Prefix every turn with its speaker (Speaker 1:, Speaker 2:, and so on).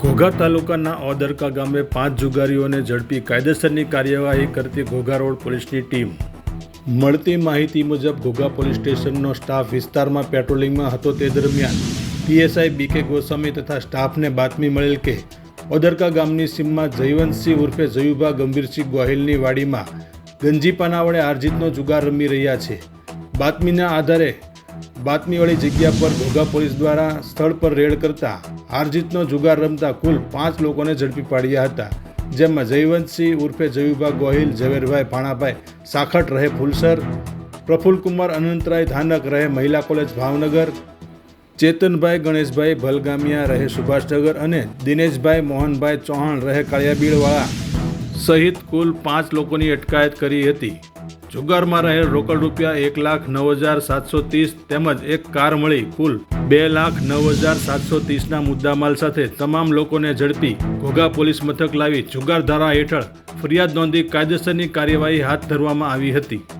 Speaker 1: ઘોઘા તાલુકાના ઓદરકા ગામે પાંચ જુગારીઓને ઝડપી કાયદેસરની કાર્યવાહી કરતી ઘોઘા રોડ પોલીસની ટીમ. મળતી માહિતી મુજબ, ઘોઘા પોલીસ સ્ટેશનનો સ્ટાફ વિસ્તારમાં પેટ્રોલિંગમાં હતો તે દરમિયાન પીએસઆઈ બીકે ગોસ્વામી તથા સ્ટાફને બાતમી મળેલ કે ઓદરકા ગામની સીમમાં જયવંતસિંહ ઉર્ફે જયુભા ગંભીરસિંહ ગોહિલની વાડીમાં ગંજીપાના વડે આરજીતનો જુગાર રમી રહ્યા છે. બાતમીના આધારે બાતમીવાળી જગ્યા પર ઘોઘા પોલીસ દ્વારા સ્થળ પર રેડ કરતા હારજીતનો જુગાર રમતા કુલ પાંચ લોકોને ઝડપી પાડ્યા હતા. જેમાં જયવંતસિંહ ઉર્ફે જયુભા ગોહિલ, ઝવેરભાઈ ભાણાભાઈ, સાખટ રહે ફુલસર પ્રફુલકુમાર અનંતરાય ધાનક રહે મહિલા કોલેજ ભાવનગર, ચેતનભાઈ ગણેશભાઈ ભલગામિયા રહે સુભાષનગર અને દિનેશભાઈ મોહનભાઈ ચૌહાણ રહે કાળિયાબીડવાળા સહિત કુલ પાંચ લોકોની અટકાયત કરી હતી. જુગારમાં રહેલ રોકડ રૂપિયા એક લાખ નવ હજાર સાતસો ત્રીસ તેમજ એક કાર મળી કુલ બે લાખ નવ હજાર સાતસો ત્રીસના મુદ્દામાલ સાથે તમામ લોકોને ઝડપી ઘોઘા પોલીસ મથક લાવી જુગાર ધારા હેઠળ ફરિયાદ નોંધી કાયદેસરની કાર્યવાહી હાથ ધરવામાં આવી હતી.